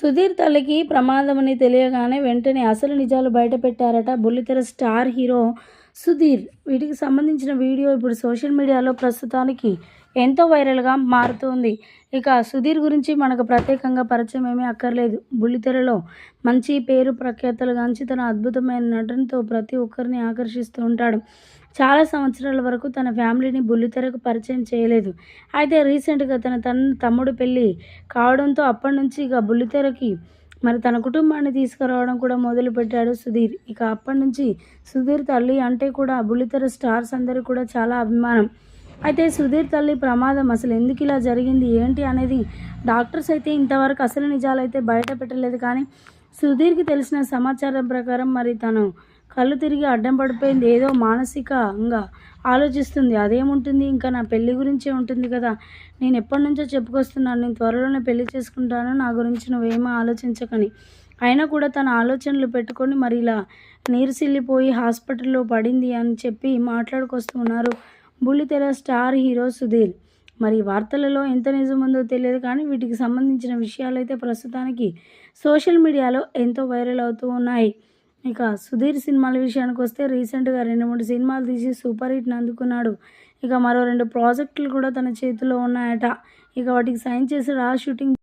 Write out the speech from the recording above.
సుధీర్ తల్లికి ప్రమాదమని తెలియగానే వెంటనే అసలు నిజాలు బయటపెట్టారట బుల్లితెర స్టార్ హీరో సుధీర్. వీటికి సంబంధించిన వీడియో ఇప్పుడు సోషల్ మీడియాలో ప్రస్తుతానికి ఎంతో వైరల్గా మారుతోంది. ఇక సుధీర్ గురించి మనకు ప్రత్యేకంగా పరిచయం ఏమీ అక్కర్లేదు. బుల్లితెరలో మంచి పేరు ప్రఖ్యాతలు గాంచి తన అద్భుతమైన నటనతో ప్రతి ఒక్కరిని ఆకర్షిస్తూ ఉంటాడు. చాలా సంవత్సరాల వరకు తన ఫ్యామిలీని బుల్లితెరకు పరిచయం చేయలేదు. అయితే రీసెంట్గా తన తన తమ్ముడు పెళ్ళి కావడంతో అప్పటి నుంచి ఇక బుల్లితెరకి మరి తన కుటుంబాన్ని తీసుకురావడం కూడా మొదలుపెట్టాడు సుధీర్. ఇక అప్పటి నుంచి సుధీర్ తల్లి అంటే కూడా బుల్లితెర స్టార్స్ అందరూ కూడా చాలా అభిమానం. అయితే సుధీర్ తల్లి ప్రమాదం అసలు ఎందుకు ఇలా జరిగింది ఏంటి అనేది డాక్టర్స్ అయితే ఇంతవరకు అసలు నిజాలు అయితే బయట పెట్టలేదు. కానీ సుధీర్కి తెలిసిన సమాచారం ప్రకారం మరి తను కళ్ళు తిరిగి అడ్డం పడిపోయింది. ఏదో మానసికంగా ఆలోచిస్తుంది. అదేముంటుంది? ఇంకా నా పెళ్ళి గురించే ఉంటుంది కదా. నేను ఎప్పటి నుంచో చెప్పుకొస్తున్నాను. నేను త్వరలోనే పెళ్ళి చేసుకుంటాను. నా గురించి నువ్వేమీ ఆలోచించకని. అయినా కూడా తన ఆలోచనలు పెట్టుకొని మరి ఇలా నీరుసిల్లిపోయి హాస్పిటల్లో పడింది అని చెప్పి మాట్లాడుకొస్తున్నారు బుల్లితెర స్టార్ హీరో సుధీర్. మరి వార్తలలో ఎంత నిజం ఉందో తెలియదు కానీ వీటికి సంబంధించిన విషయాలు అయితే ప్రస్తుతానికి సోషల్ మీడియాలో ఎంతో వైరల్ అవుతూ ఉన్నాయి. ఇక సుధీర్ సినిమాల విషయానికి వస్తే రీసెంట్గా రెండు మూడు సినిమాలు తీసి సూపర్ హిట్ని అందుకున్నాడు. ఇక మరో రెండు ప్రాజెక్టులు కూడా తన చేతిలో ఉన్నాయట. ఇక వాటికి సైన్ చేసి రా షూటింగ్